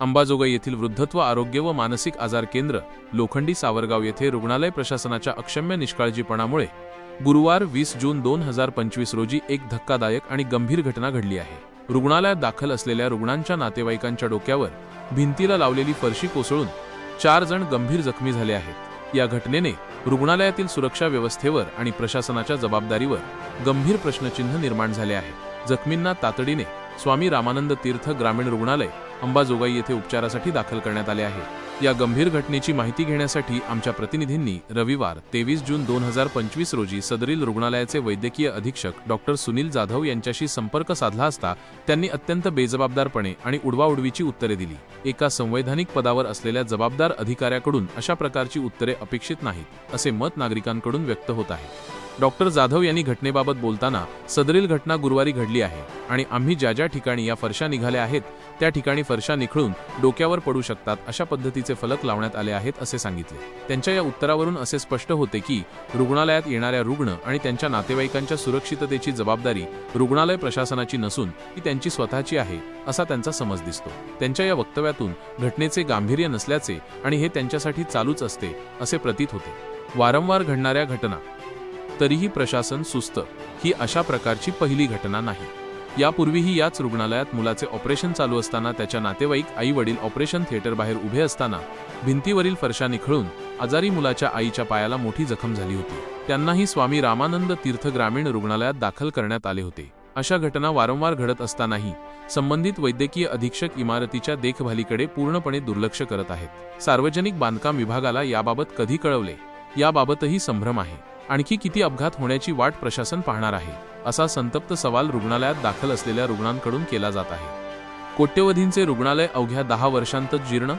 अंबाजोगाई येथील वृद्धत्व आरोग्य व मानसिक आजार केंद्र लोखंडी सावरगाव येथे रुग्णालय प्रशासनाच्या अक्षम्य निष्काळजीपणामुळे गुरुवार वीस जून दोन हजार पंचवीस रोजी एक धक्कादायक आणि गंभीर घटना घडली आहे. रुग्णालयात दाखल असलेल्या रुग्णांच्या नातेवाईकांच्या डोक्यावर भिंतीला लावलेली फरशी कोसळून चार जण गंभीर जखमी झाले आहेत. या घटनेने रुग्णालयातील सुरक्षा व्यवस्थेवर आणि प्रशासनाच्या जबाबदारीवर गंभीर प्रश्नचिन्ह निर्माण झाले आहे. जखमींना तातडीने स्वामी रामानंद तीर्थ ग्रामीण रुग्णालय अंबाजोगाई येथे उपचारासाठी दाखल करण्यात आले आहे. या गंभीर घटनेची माहिती घेण्यासाठी आमच्या प्रतिनिधींनी रविवार तेवीस जून दोन हजार पंचवीस रोजी सदरील रुग्णालयाचे वैद्यकीय अधीक्षक डॉक्टर सुनील जाधव यांच्याशी संपर्क साधला असता त्यांनी अत्यंत बेजबाबदारपणे आणि उडवाउडवीची उत्तरे दिली. एका संवैधानिक पदावर असलेल्या जबाबदार अधिकाऱ्याकडून अशा प्रकारची उत्तरे अपेक्षित नाहीत असे मत नागरिकांकडून व्यक्त होत आहे. डॉक्टर जाधव यांनी घटनेबाबत बोलताना सदरील घटना गुरुवारी घडली आहे आणि आम्ही ज्या ज्या ठिकाणी या फरशा निघाल्या आहेत त्या ठिकाणी फरशा निखळून डोक्यावर पडू शकतात अशा पद्धतीचे फलक लावण्यात आले आहेत असे सांगितले. त्यांच्या या उत्तरावरून असे स्पष्ट होते की रुग्णालयात येणाऱ्या रुग्ण आणि त्यांच्या नातेवाईकांच्या सुरक्षिततेची जबाबदारी रुग्णालय प्रशासनाची नसून ती त्यांची स्वतःची आहे असा त्यांचा समज दिसतो. त्यांच्या या वक्तव्यातून घटनेचे गांभीर्य नसल्याचे आणि हे त्यांच्यासाठी चालूच असते असे प्रतीत होते. वारंवार घडणाऱ्या घटना तरीही प्रशासन सुस्त. ही अशा प्रकारची पहिली घटना नाही. यापूर्वीही याच रुग्णालयात मुलाचे ऑपरेशन चालू असताना त्याच्या नातेवाईक आई वडील ऑपरेशन थिएटर बाहेर उभे असताना भिंतीवरील फरशा निखळून आजारी मुलाच्या आईच्या पायाला मोठी जखम झाली होती. त्यांनाही स्वामी रामानंद तीर्थ ग्रामीण रुग्णालयात दाखल करण्यात आले होते. अशा घटना वारंवार घडत असतानाही संबंधित वैद्यकीय अधीक्षक इमारतीच्या देखभालीकडे पूर्णपणे दुर्लक्ष करत आहेत. सार्वजनिक बांधकाम विभागाला याबाबत कधी कळवले? याबाबतही संभ्रम आहे. आणखी किती अपघात होण्याची वाट प्रशासन पाहणार आहे असा संतप्त सवाल रुग्णालयात दाखल असलेल्या रुग्णांकडून केला जात आहे. कोट्यवधींचे रुग्णालय अवघ्या दहा वर्षांतच जीर्ण?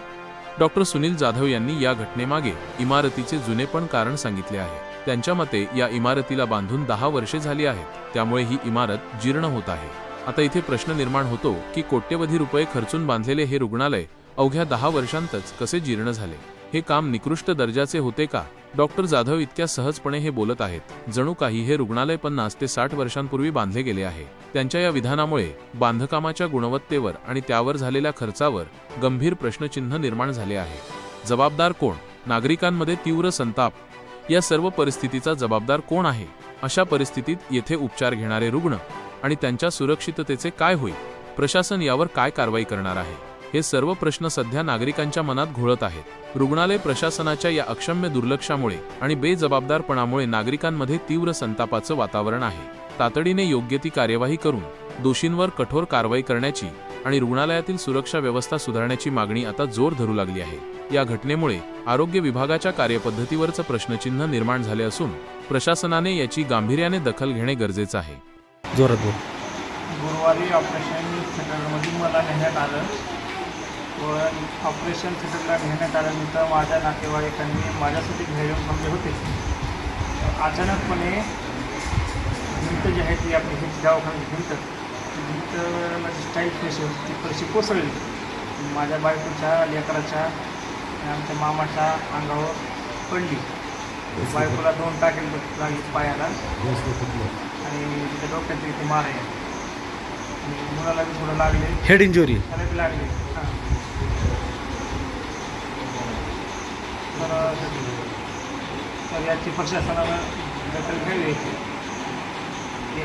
डॉक्टर सुनील जाधव यांनी या घटनेमागे इमारतीचे जुने पण कारण सांगितले आहे. त्यांच्या मते या इमारतीला बांधून दहा वर्षे झाली आहेत त्यामुळे ही इमारत जीर्ण होत आहे. आता इथे प्रश्न निर्माण होतो की कोट्यवधी रुपये खर्चून बांधलेले हे रुग्णालय अवघ्या दहा वर्षांतच कसे जीर्ण झाले? हे काम निकृष्ट दर्जाचे होते का? डॉक्टर जाधव इतक्या सहजपणे हे बोलत आहेत. जणू काही हे रुग्णालय पन्नास ते साठ वर्षांपूर्वी बांधले गेले आहे. त्यांच्या या विधानामुळे बांधकामाच्या गुणवत्तेवर आणि त्यावर झालेल्या खर्चावर गंभीर प्रश्नचिन्ह निर्माण झाले आहे. जबाबदार कोण? नागरिकांमध्ये तीव्र संताप. या सर्व परिस्थितीचा जबाबदार कोण आहे? अशा परिस्थितीत येथे उपचार घेणारे रुग्ण आणि त्यांच्या सुरक्षिततेचे काय होईल? प्रशासन यावर काय कारवाई करणार आहे? हे सर्व प्रश्न सध्या नागरिकांच्या मनात घोळत आहेत. रुग्णालय प्रशासनाच्या या अक्षम्य दुर्लक्षामुळे आणि बेजबाबदारपणामुळे नागरिकांमध्ये तीव्र संतापाचं वातावरण आहे. तातडीने योग्य ती कार्यवाही करून दोषींवर कठोर कारवाई करण्याची आणि रुग्णालयातील सुरक्षा व्यवस्था सुधारण्याची मागणी आता जोर धरू लागली आहे. या घटनेमुळे आरोग्य विभागाच्या कार्यपद्धतीवरचं प्रश्नचिन्ह निर्माण झाले असून प्रशासनाने याची गांभीर्याने दखल घेणे गरजेचं आहे. जोरात गुरुवारी ऑपरेशन थिएटरमधून मला नेण्यात आलं. व ऑपरेशन थिएटरला नेण्यात आल्यानंतर माझ्या नातेवाईकांनी माझ्यासाठी घ्यायला थांबले होते. अचानकपणे भिंत जी आहे ती आपली भिंत दवाखान्याची भिंत ती भिंत माझी स्टाईल फ्रेश होती ती फरशी कोसळली. माझ्या बायकोच्या लेकराच्या आमच्या मामाच्या अंगावर पडली. बायकोला दोन टाके लागली पायाला आणि तिच्या डोक्यात इथे मार आहे आणि मुलाला बी थोडं लागले. हेड इंजुरी त्याला बी लागले. हां. तर याची प्रशासनानं दखल घ्यावी